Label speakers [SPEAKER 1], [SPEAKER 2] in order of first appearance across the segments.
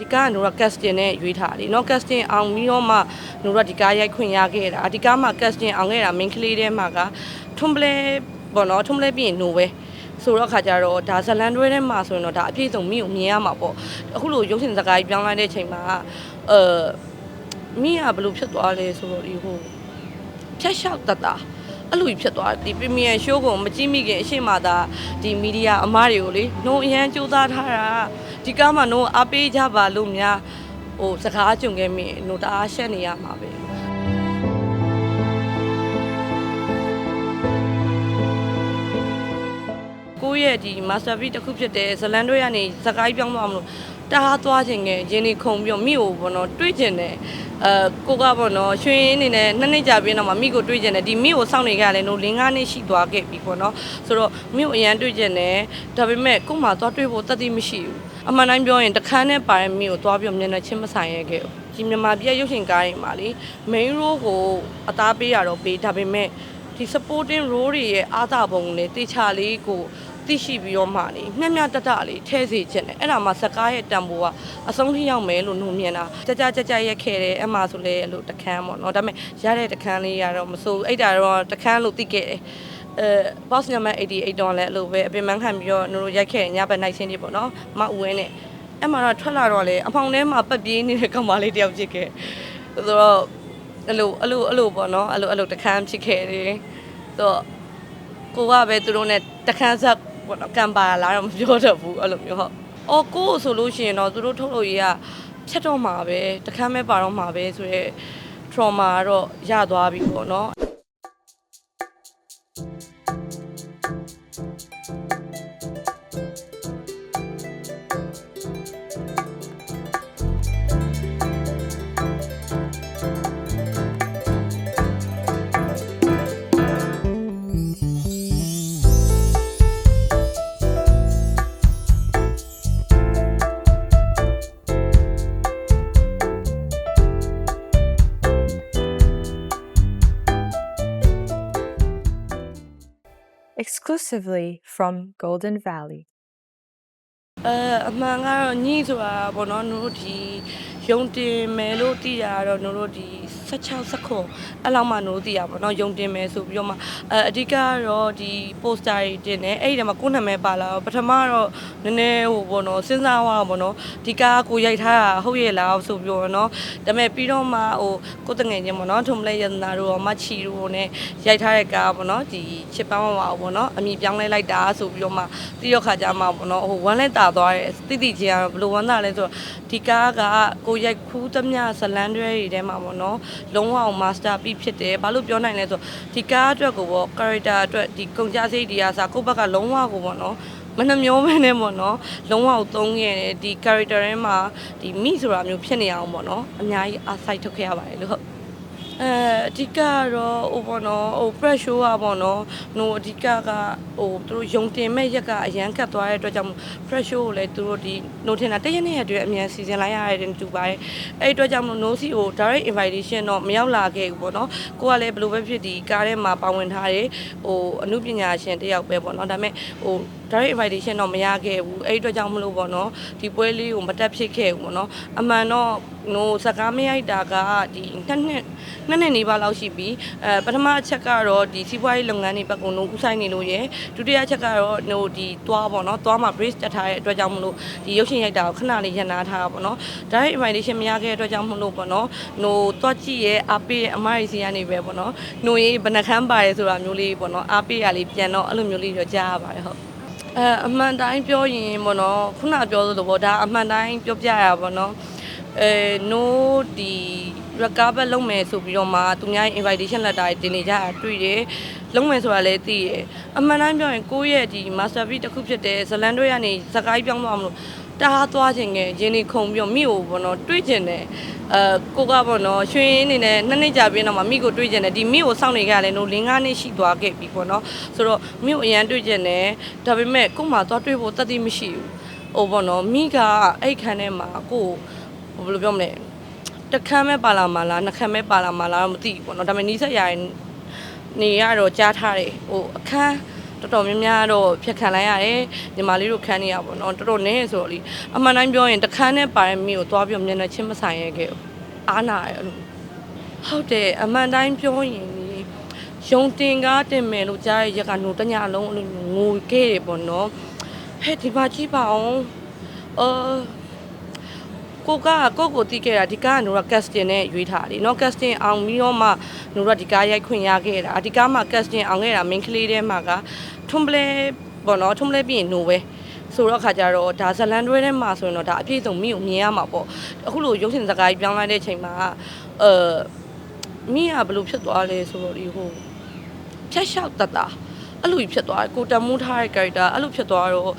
[SPEAKER 1] ဒီကားကနိုရကတ်စတင်နဲ့ရွေးထားတယ်နော်ကတ်စတင်အောင်ပြီးတော့မှနိုရဒီကားရိုက်ခွင့်ရခဲ့တာဒီကားမှာကတ်စတင်အောင်ခဲ့တာမင်းကလေးထဲမှာကထွန်ပလဲပေါ့နော်ထွန်ပလဲပြီးရင်နိုပဲဆိုတော့ခါကြတော့ဒါဇလန်တွဲထဲမှာဆိုရင်တော့ဒါအပြည့်စုံမိကိုမြင်ရမှာပေါ့အခုလိုရုပ်ရှင်စကားကြီးပြောင်းလိုက်တဲ့အချိန်မှာအဲမိကဘယ်လိုဖြစ်သွားလဲဆိုတော့ဒီဟိုဖြတ်လျှောက်တတ်တာအဲ့လိုဖြစ်သွားဒီ premier show ကိုမကြည့်မိခင်အရှိမသာဒီ media အမားတွေကိုလေနှုံအရန်စူးစမ်းထားတာ ဒီကားမှာနှုံအားပေးကြပါလို့များဟိုစကားကြုံခဲ့မိရင်နှုံတအားရှက်နေရမှာပဲကိုယ့်ရဲ့ဒီ masterpiece တစ်ခုဖြစ်တဲ့ဇလန်တွေကနေစကိုင်းပြောင်းသွားမလို့တအားသွားခြင်းငယ်ရင်းနေခုံပြီးတော့မိကိုဘောနော်တွေးကျင်တယ်အဲကိုကဘောနော်ရွှေရင်းနေနဲ့နှစ်နှစ်ကြာပြီးတော့မှမိကိုတွေးကျင်တယ်ဒီမိကိုစောင့်နေကြရတယ်လို့၄၅နှစ်ရှိသွားခဲ့ပြီပေါ့နော်ဆိုတော့မိကိုအရန်တွေးကျင်တယ်ဒါပေမဲ့ကို့မှာသွားတွေးဖို့တတ်သိမရှိဘူး အမှန်တိုင်းပြောရင်တခန်းနဲ့ပါတဲ့မိကိုသွားပြီးတော့မျက်နှာချင်းမဆိုင်ရခဲ့ဘူးဒီမြန်မာပြည်ရုပ်ရှင်ကားတွေမှာလေ main role ကိုအသားပေးရတော့ပေးဒါပေမဲ့ဒီ supporting role တွေရဲ့အားသာပုံနဲ့တေချာလေးကိုသိရှိပြီးတော့မှလေမျက်မျက်တတလေးထဲစေခြင်းတယ်အဲ့ဒါမှစကားရဲ့တန်ဖိုးကအဆုံးထိရောက်မယ်လို့နှုံမြင်တာကြကြကြကြရက်ခဲ့တယ်အမှဆိုလဲအဲ့လိုတခန်းပေါ့နော်ဒါပေမဲ့ရတဲ့တခန်းလေးရတော့မစိုးအဲ့ဒါတော့တခန်းလို့သိခဲ့တယ် အဲ boss number 88တော့လည်းအဲ့လိုပဲအပင်မခံပြီးတော့တို့ရိုက်ခဲ့ညဘက်နိုင်ချင်းတွေပေါ့နော်မဦးဝဲနဲ့အဲ့မှာတော့ထွက်လာတော့လေအဖောင်ထဲမှာပတ်ပြေးနေတဲ့ကောင်မလေးတယောက်ဖြစ်ခဲ့ဆိုတော့အဲ့လိုအဲ့လိုအဲ့လိုပေါ့နော်အဲ့လိုအဲ့လိုတခန်းဖြစ်ခဲ့တယ်ဆိုတော့ကိုကပဲသူတို့နဲ့တခန်းဆက်ပေါ့နော်ကံပါလာတော့မပြောတတ်ဘူးအဲ့လိုမျိုးဟုတ်အော်ကိုဆိုလို့ရှိရင်တော့သူတို့ထုတ်လို့ရရဖြတ်တော့မှာပဲတခန်းပဲပါတော့မှာပဲဆိုရဲ trauma ကတော့ရသွားပြီပေါ့နော်
[SPEAKER 2] exclusively from Golden Valley.
[SPEAKER 1] အဲအမှန်ကတော့ညှိဆိုတာပေါ့နော်တို့ဒီယုံတင်မယ်လို့သိရတော့တို့ဒီ16 19အဲ့လောက်မှတို့သိရပါတော့ယုံတင်မယ်ဆိုပြီးတော့မှအဲအဓိကကတော့ဒီ poster တွေတင်တယ်အဲ့ဒီထဲမှာကိုယ့်နာမည်ပါလာတော့ပထမတော့နည်းနည်းဟိုပေါ့နော်စဉ်းစားသွားတော့ပေါ့နော်ဒီကားကိုရိုက်ထားတာဟုတ်ရဲ့လားဆိုပြီးတော့နော်ဒါပေမဲ့ပြီးတော့မှဟိုကိုယ်တငယ်ချင်းပေါ့နော်ထုံမလဲရတနာတို့ရောမချီတို့နဲ့ရိုက်ထားတဲ့ကားပေါ့နော်ဒီချစ်ပန်းဝဝပေါ့နော်အမိပြောင်းလဲလိုက်တာဆိုပြီးတော့မှတိရခါကြမှာပေါ့နော်ဟိုဝမ်းလဲတာသွားတယ်တိတိချင်းကတော့ဘယ်လိုဝမ်းသာလဲဆိုတော့ဒီကားကကိုရိုက်ခူးသမျှဇလန်းတွဲတွေထဲမှာပေါ့နော်လုံးဝအောင် master piece ဖြစ်တယ်ဘာလို့ပြောနိုင်လဲဆိုတော့ဒီကားအတွက်ကိုပေါ့ character အတွက်ဒီကုန်ကြစိတ်တွေကစားကိုယ့်ဘက်ကလုံးဝကိုပေါ့နော်မနှမျောမနဲ့ပေါ့နော်လုံးဝသုံးခဲ့တယ်ဒီ character ထဲမှာဒီမိဆိုတာမျိုးဖြစ်နေအောင်ပေါ့နော်အများကြီးအားစိုက်ထုတ်ခဲ့ရပါတယ်လို့ဟုတ် အဲအဓိကကတော့ဟိုပေါ့နော်ဟို press show อ่ะပေါ့နော်ဟိုအဓိကကဟိုသူတို့ယုံတင်မဲ့ရက်ကအရန်ကတ်သွားတဲ့အတွက်ကြောင့် press show ကိုလည်းသူတို့ဒီ no ထင်တာတရက်နဲ့ရက်တွေအမြန်စီစဉ်လိုက်ရတဲ့တူပါတယ်အဲ့ဒီအတွက်ကြောင့်မလို့ no စီကို direct invitation တော့မရောက်လာခဲ့ဘူးပေါ့နော်ကိုကလည်းဘယ်လိုပဲဖြစ်ဒီကားထဲမှာပါဝင်ထားတယ်ဟိုအမှုပညာရှင်တယောက်ပဲပေါ့နော်ဒါပေမဲ့ဟို direct invitation တော့မရခဲ့ဘူးအဲ့ဒီအတွက်ကြောင့်မလို့ပေါ့နော်ဒီပွဲလေးကိုမတက်ဖြစ်ခဲ့ဘူးပေါ့နော်အမှန်တော့ဟိုစကားမရိုက်တာကဒီနှစ်နှစ်နှစ်နှစ်နေပါလောက်ရှိပြီအဲပထမအချက်ကတော့ဒီစီးပွားရေးလုပ်ငန်းတွေဘက်ကိုလုံးဥဆိုင်နေလို့ရယ်ဒုတိယအချက်ကတော့ဟိုဒီသွားပေါ့နော်သွားမှာ brace တက်ထားတဲ့အတွက်ကြောင့်မလို့ဒီရုပ်ရှင်ရိုက်တာကိုခဏလေးရန်နာထားတာပေါ့နော် direct invitation မရခဲ့တဲ့အတွက်ကြောင့်မလို့ပေါ့နော်ဟိုသွားကြည့်ရဲ့အားပေးရဲ့အမရီစီကနေပဲပေါ့နော်ဟိုရေးဘယ်နှခမ်းပါတယ်ဆိုတာမျိုးလေးပေါ့နော်အားပေးရလေးပြန်တော့အဲ့လိုမျိုးလေးတော့ကြားရပါတယ်ဟုတ် အဲအမှန်တိုင်းပြောရင်ပေါ့နော်ခုနပြောသလိုပေါ့ဒါအမှန်တိုင်းပြောပြရပါပေါ့နော်အဲ no ဒီ recover လုပ်မယ်ဆိုပြီးတော့မှသူများရဲ့ invitation letter တွေတင်နေကြတာတွေ့တယ်လုံးမယ်ဆိုတာလည်းသိတယ်အမှန်တိုင်းပြောရင်ကိုယ့်ရဲ့ဒီ masterpiece တစ်ခုဖြစ်တဲ့ဇလန်တွေကနေစကိုင်းပြောင်းသွားမလို့ တအားသွားခြင်းငယ်ရင်းနေခုံပြီးတော့မိကိုပေါ့နော်တွေးကျင်တယ်အဲကိုကပေါ့နော်ရွှေရင်းနေနဲ့နှစ်နှစ်ကြာပြီးတော့မှမိကိုတွေးကျင်တယ်ဒီမိကိုစောင့်နေကြရတယ်လို့၄၅နှစ်ရှိသွားခဲ့ပြီပေါ့နော်ဆိုတော့မိကိုအရန်တွေးကျင်တယ်ဒါပေမဲ့ကို့မှာသွားတွေးဖို့တတ်သိမရှိဘူးဟိုပေါ့နော်မိကအဲ့ခန်းထဲမှာကိုဟိုဘယ်လိုပြောမလဲတခမ်းမဲ့ပါလာမလားနှခမ်းမဲ့ပါလာမလားတော့မသိဘူးပေါ့နော်ဒါပေမဲ့နီးစက်ရရင်နေရတော့ကြားထားတယ်ဟိုအခန်း တော်တော်များများတော့ဖြတ်ခံလိုက်ရတယ်ညီမလေးတို့ခံနေရပါတော့တော်တော်နည်းဆိုတော့လေအမှန်တိုင်းပြောရင်တစ်ခန်းနဲ့ပါရမီကိုသွားပြီးတော့မျက်နှာချင်းမဆိုင်ရခဲ့ဘူးအားနာရအဲ့လိုဟုတ်တယ်အမှန်တိုင်းပြောရင်လေရုံတင်ကားတင်မယ်လို့ကြားရရက်ကနိုတညလုံးအဲ့လိုငိုခဲ့တယ်ပေါ့နော်ဟဲ့ဒီမှာကြည့်ပါအောင်အာ ကိုကကိုကိုတိခဲ့တာဒီကားကနိုရကတ်စတင်နဲ့ရွေးထားတယ်နော်ကတ်စတင်အောင်ပြီးတော့မှနိုရဒီကားရိုက်ခွင့်ရခဲ့တာဒီကားမှာကတ်စတင်အောင်ခဲ့တာ main ကလေးထဲမှာကထွန်ပလဲပေါ့နော်ထွန်ပလဲပြီးရင်နိုပဲဆိုတော့ခါကြတော့ဒါဇလန်တွဲထဲမှာဆိုရင်တော့ဒါအပြည့်စုံမိကိုမြင်ရမှာပေါ့အခုလိုရုပ်ရှင်စကားကြီးပြောင်းလိုက်တဲ့အချိန်မှာအဲမိကဘလို့ဖြစ်သွားလဲဆိုတော့ဒီဟိုဖြတ်လျှောက်တတ်တာအဲ့လိုကြီးဖြစ်သွားကိုတမိုးထားတဲ့ character အဲ့လိုဖြစ်သွားတော့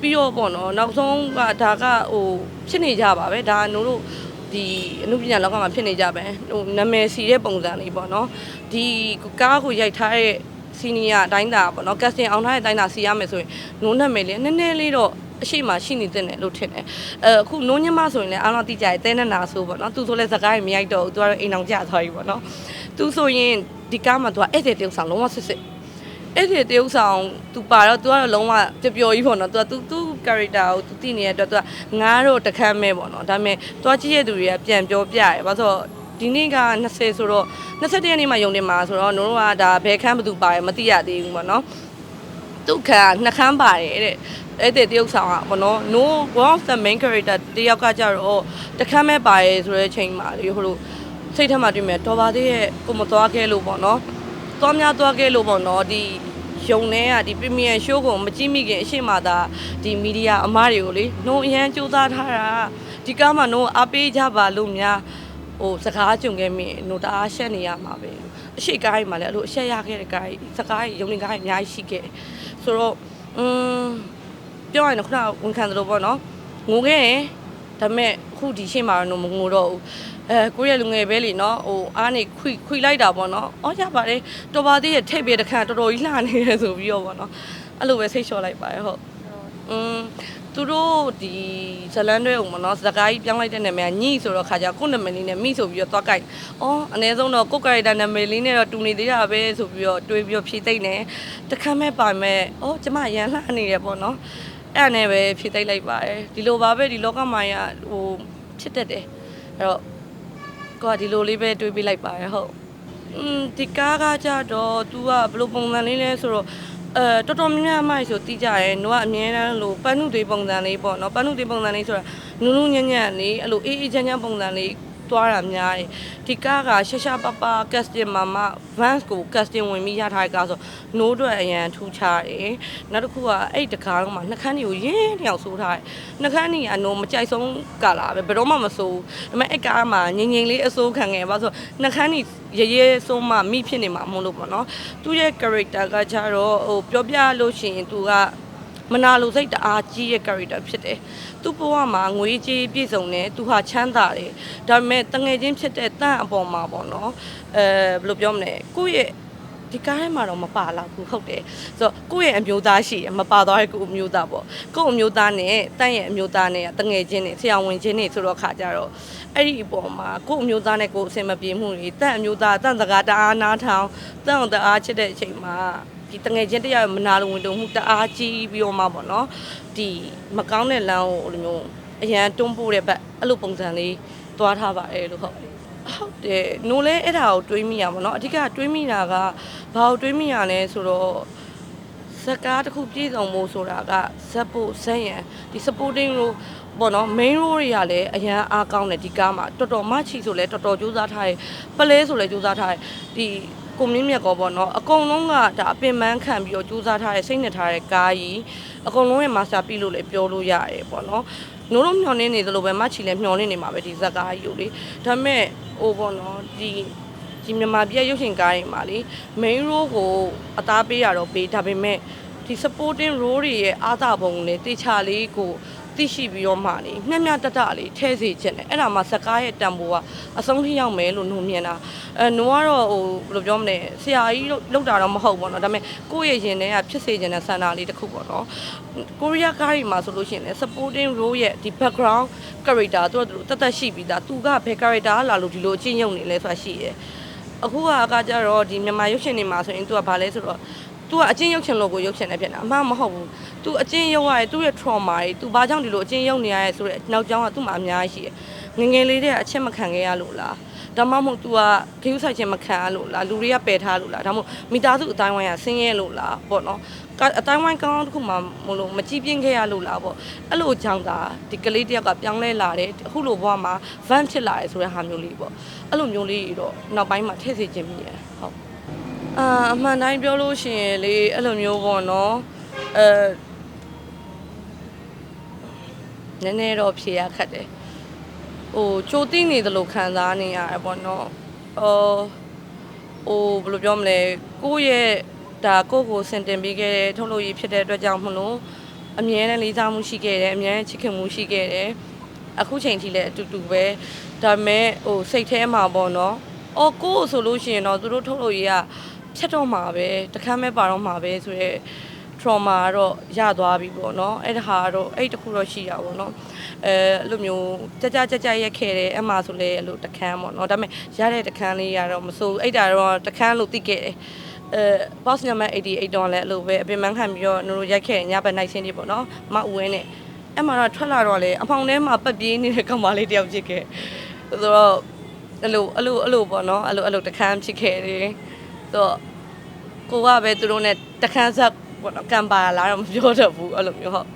[SPEAKER 1] ပြီးတော့ပေါ့နော်နောက်ဆုံးကဒါကဟိုဖြစ်နေကြပါပဲဒါနို့တို့ဒီအမှုပညာလောကမှာဖြစ်နေကြပဲဟိုနာမည်စီတဲ့ပုံစံလေးပေါ့နော်ဒီကားကိုရိုက်ထားတဲ့စီနီယာအတိုင်းတာပေါ့နော်ကက်စတင်အောင်ထားတဲ့အတိုင်းတာစီရမယ်ဆိုရင်နိုးနာမည်လေးနည်းနည်းလေးတော့အရှိမရှိနေတဲ့တယ်လို့ထင်တယ်အဲအခုနိုးညမဆိုရင်လည်းအားလုံးသိကြရဲ့တဲနနာဆိုပေါ့နော်သူဆိုလဲစကားကြီးမရိုက်တော့ဘူးသူကတော့အိမ်အောင်ကြသွားပြီပေါ့နော်သူဆိုရင်ဒီကားမှာသူကဧည့်သည်တယောက်ဆောင်လုံးဝဆွဆွ အဲ့ဒီတရုပ်ဆောင် तू ပါတော့ तू ကတော့လုံးဝပျော်ပျော်ကြီးပေါ့နော် तू က तू तू character ကို तू သိနေတဲ့အတွက် तू ကငားတော့တခမ်းမဲ့ပေါ့နော်ဒါပေမဲ့ तू ကြည့်ရတဲ့သူတွေကပြန်ပြောပြရဲဘာလို့ဒီနေ့က20ဆိုတော့21ရက်နေ့မှယုံနေမှာဆိုတော့တို့ကဒါဘယ်ခန်းဘယ်သူပါရဲမသိရသေးဘူးပေါ့နော်သူခါနှစ်ခန်းပါတယ်တဲ့အဲ့တဲ့တရုပ်ဆောင်ကပေါ့နော် no one of the main character တယောက်ကကြတော့တခမ်းမဲ့ပါရဲဆိုတဲ့အချိန်မှာလေဟိုလိုစိတ်ထဲမှာတွေ့မယ်တော်ပါသေးရဲ့ကိုမသွားခဲ့လို့ပေါ့နော်သွားများသွားခဲ့လို့ပေါ့နော်ဒီ ရုံထဲကဒီ premium show ကိုမကြည့်မိခင်အရှိမသာဒီမီဒီယာအမားတွေကိုလေနှုံအရန်စူးစမ်းထားတာဒီကားမှာနှုံအားပေးကြပါလို့များဟိုစကားကြုံခဲ့မိနှုံတအားရှက်နေရမှာပဲအရှိကားကြီးမှာလည်းအဲ့လိုအရှက်ရခဲ့တဲ့ကားကြီးစကားကြီးရုံနေကားကြီးအများကြီးရှိခဲ့တယ်ဆိုတော့อืมပြောရရင်တော့ခုနကဝန်ခံသလိုပေါ့နော်ငိုခဲ့ရင်ဒါပေမဲ့အခုဒီရှေ့မှာတော့မငိုတော့ဘူး အဲကိုရီးယားလူငယ်ပဲလေနော်ဟိုအားနေခွိခွိလိုက်တာပေါ့နော်အော်ရပါတယ်တော်ပါသေးရဲ့ထိပ်ပေးတခါတော်တော်ကြီးလှနေရဆိုပြီးတော့ပေါ့နော်အဲ့လိုပဲစိတ်လျှော့လိုက်ပါတယ်ဟုတ်อืมသူတို့ဒီဇလန်းတွဲအောင်မနော်စကားကြီးပြောင်းလိုက်တဲ့နာမည်ကညိဆိုတော့ခါကြကိုယ့်နာမည်လေးနဲ့မိဆိုပြီးတော့သွားကြိုက်။အော်အနည်းဆုံးတော့ကိုယ့် character နာမည်လေးနဲ့တော့တူနေသေးတာပဲဆိုပြီးတော့တွေးပြီးတော့ဖြည့်သိမ့်တယ်။တခါမဲ့ပါမဲ့။အော်ကျမရန်လှနေရပေါ့နော်။အဲ့နဲ့ပဲဖြည့်သိမ့်လိုက်ပါတယ်။ဒီလိုပါပဲဒီလောကမှာရဟိုဖြစ်တတ်တယ်။အဲ့တော့ ကိုကဒီလိုလေးပဲတွေးပြလိုက်ပါတယ်ဟုတ်อืมဒီကားကကြတော့ तू ကဘယ်လိုပုံစံလေးလဲဆိုတော့အဲတော်တော်များများမိုက်ဆိုတီးကြရဲ။နှုတ်ကအမြဲတမ်းလို့ပန်းနုသေးပုံစံလေးပေါ့နော်။ပန်းနုသေးပုံစံလေးဆိုတာနုနုညံ့ညံ့လေးအဲ့လိုအေးအေးချမ်းချမ်းပုံစံလေး သွားတာများတယ်။ဒီကားကရှရှာပပ casting မှာမှ Vans ကို casting ဝင်ပြီးရထားတဲ့ကားဆိုနိုးအတွက်အရန်ထူးခြားတယ်။နောက်တစ်ခုကအဲ့ဒီတကားတော့မှနှကန်းတွေကိုရင်းတယောက်ဆိုးထားတယ်။နှကန်းတွေကနိုးမကြိုက်ဆုံးကာလာပဲဘယ်တော့မှမဆိုးဘူး။ဒါပေမဲ့အဲ့ကားမှာငိမ့်ငိမ့်လေးအဆိုးခံခဲ့ပါဆိုနှကန်းတွေရရဲဆုံးမှမိဖြစ်နေမှာမဟုတ်လို့ပေါ့နော်။သူ့ရဲ့ character ကကြတော့ဟိုပြောပြလို့ရှိရင်သူက မနာလိုစိတ်တအားကြီးရဲ့ character ဖြစ်တယ်။သူ့ဘဝမှာငွေကြေးပြည့်စုံတယ်။သူဟာချမ်းသာတယ်။ဒါပေမဲ့တငယ်ချင်းဖြစ်တဲ့တန့်အပေါ်မှာပေါ့နော်။အဲဘယ်လိုပြောမလဲ။ကိုယ့်ရဲ့ဒီကားထဲမှာတော့မပါလာဘူးဟုတ်တယ်။ဆိုတော့ကိုယ့်ရဲ့အမျိုးသားရှိတယ်မပါသွားတဲ့ကိုယ့်အမျိုးသားပေါ့။ကိုယ့်အမျိုးသားနဲ့တန့်ရဲ့အမျိုးသားနဲ့ကတငယ်ချင်းနဲ့ဆရာဝန်ချင်းနဲ့ဆိုတော့ခါကြတော့အဲ့ဒီအပေါ်မှာကိုယ့်အမျိုးသားနဲ့ကိုယ်အဆင်မပြေမှုတွေတန့်အမျိုးသားတန့်စကားတအားနားထောင်တန့်အောင်တအားချစ်တဲ့အချိန်မှာ ဒီတငယ်ချင်းတယောက်မနာလိုဝင်တုံမှုတအားကြီးပြီးတော့မှပေါ့နော်ဒီမကောင်းတဲ့လမ်းကိုအဲ့လိုမျိုးအရန်တွန်းပို့တဲ့ဘက်အဲ့လိုပုံစံလေးသွားထားပါတယ်လို့ဟုတ်ဟုတ်တယ်နိုးလဲအဲ့ဒါကိုတွေးမိရပါတော့အဓိကတွေးမိတာကဘာကိုတွေးမိရလဲဆိုတော့စကားတစ်ခုပြည့်စုံဖို့ဆိုတာကဇက်ဖို့ဇက်ရန်ဒီ supporting role ပေါ့နော် main role တွေကလည်းအရန်အားကောင်းတယ်ဒီကားမှာတော်တော်မချီဆိုလဲတော်တော်ကြိုးစားထားတယ်ပလဲဆိုလဲကြိုးစားထားတယ်ဒီ ကိုမြင့်မြတ်ကောပေါ့နော်အကုန်လုံးကဒါအပင်ပန်းခံပြီးတော့ကြိုးစားထားတဲ့စိတ်နဲ့ထားတဲ့ကားကြီးအကုန်လုံးရဲ့ master ပြီလို့လည်းပြောလို့ရတယ်ပေါ့နော်နိုးလုံးမျောနေနေသလိုပဲမချီလည်းမျောနေနေမှာပဲဒီဇက်ကားကြီးကိုလေဒါပေမဲ့ဟိုပေါ့နော်ဒီဒီမြန်မာပြည်ရုပ်ရှင်ကားတွေမှာလေ main role ကိုအသားပေးရတော့ပေးဒါပေမဲ့ဒီ supporting role တွေရဲ့အားသာပုံနဲ့တေချာလေးကို သိရှိပြီးတော့မှလေမျက်မျက်တတလေးထဲစေခြင်းတယ်အဲ့ဒါမှစကားရဲ့တန်ဖိုးကအဆုံးထိရောက်မယ်လို့နှုံမြင်တာအဲနှုံကတော့ဟိုဘယ်လိုပြောမလဲဆရာကြီးလောက်တာတော့မဟုတ်ဘူးเนาะဒါပေမဲ့ကိုယ့်ရဲ့ရင်ထဲကဖြစ်စေခြင်းတဲ့ဆန္ဒလေးတစ်ခုပေါ့နော်ကိုရီးယားကားတွေမှာဆိုလို့ရှိရင်လည်း supporting role ရဲ့ဒီ background character သူကသူတတ်တတ်ရှိပြီးသားသူကဘယ် character လာလို့ဒီလိုအချင်းယုံနေလဲဆိုတာရှိတယ်အခုကအကကြတော့ဒီမြန်မာရုပ်ရှင်တွေမှာဆိုရင်သူကဘာလဲဆိုတော့ तू ကအချင်းရုပ်ချင်လို့ကိုရုပ်ချင်နေဖြစ်တာအမှန်မဟုတ်ဘူး तू အချင်းရုပ်ရတယ် तू ရဲ့ trauma တွေ तू ဘာကြောင့်ဒီလိုအချင်းရုပ်နေရရဲဆိုတဲ့နောက်ကြောင်းကသူ့မှာအများကြီးရှိတယ်ငယ်ငယ်လေးတည်းကအချက်မခံခဲ့ရလို့လားဒါမှမဟုတ် तू ကခရူးဆိုင်ခြင်းမခံရလို့လားလူတွေကပယ်ထားလို့လားဒါမှမဟုတ်မိသားစုအတိုင်းဝိုင်းကဆင်းရဲလို့လားပေါ့နော်ကအတိုင်းဝိုင်းကောင်းတစ်ခုမှမလို့မကြည့်ပြင်းခဲ့ရလို့လားပေါ့အဲ့လိုကြောင့်သာဒီကလေးတယောက်ကပြောင်းလဲလာတယ်အခုလိုဘဝမှာ van ဖြစ်လာတယ်ဆိုတဲ့ဟာမျိုးလေးပေါ့အဲ့လိုမျိုးလေးတော့နောက်ပိုင်းမှာထည့်စေခြင်းမိရဟုတ် အာအမှန်တိုင်းပြောလို့ရှိရင်လေအဲ့လိုမျိုးပေါ့နော်အဲနည်းနည်းတော့ဖြေရခက်တယ်ဟိုချိုးသိနေသလိုခံစားနေရတယ်ပေါ့နော်အော်ဟိုဘယ်လိုပြောမလဲကိုယ့်ရဲ့ဒါကိုယ့်ကိုစင်တင်ပေးခဲ့တဲ့ထုတ်လို့ရဖြစ်တဲ့အတွက်ကြောင့်မလို့အမြဲတမ်းလေးစားမှုရှိခဲ့တယ်အမြဲတမ်းချစ်ခင်မှုရှိခဲ့တယ်အခုချိန်ထိလည်းအတူတူပဲဒါပေမဲ့ဟိုစိတ်ထဲမှာပေါ့နော်အော်ကိုယ့်ဆိုလို့ရှိရင်တော့သူတို့ထုတ်လို့ရ ဖြတ်တော့မှာပဲတခမ်းမဲ့ပါတော့မှာပဲဆိုရဲ trauma ကတော့ရသွားပြီပေါ့နော်အဲ့ဒါဟာတော့အဲ့တခုတော့ရှိတာပေါ့နော်အဲအဲ့လိုမျိုးကြကြကြကြရက်ခဲ့တယ်အမှဆိုလဲအဲ့လိုတခမ်းပေါ့နော်ဒါပေမဲ့ရတဲ့တခမ်းလေးရတော့မစိုးဘူးအဲ့ဒါတော့တခမ်းလို့သိခဲ့တယ်အဲ boss number 88တော့လည်းအဲ့လိုပဲအပြင်မန်းခံပြီးတော့တို့ရိုက်ခဲ့ညဘက်နိုင်စင်းတွေပေါ့နော်မအဝင်းနဲ့အဲ့မှာတော့ထွက်လာတော့လေအဖောင်ထဲမှာပတ်ပြေးနေတဲ့ကောင်မလေးတယောက်ဖြစ်ခဲ့ဆိုတော့အဲ့လိုအဲ့လိုအဲ့လိုပေါ့နော်အဲ့လိုအဲ့လိုတခမ်းဖြစ်ခဲ့တယ်ဆိုတော့ ကိုကပဲသူတို့ ਨੇ တခန်းဆက်ပေါ့နော်ကံပါလာတော့မပြောတတ်ဘူးအဲ့လိုမျိုးဟုတ်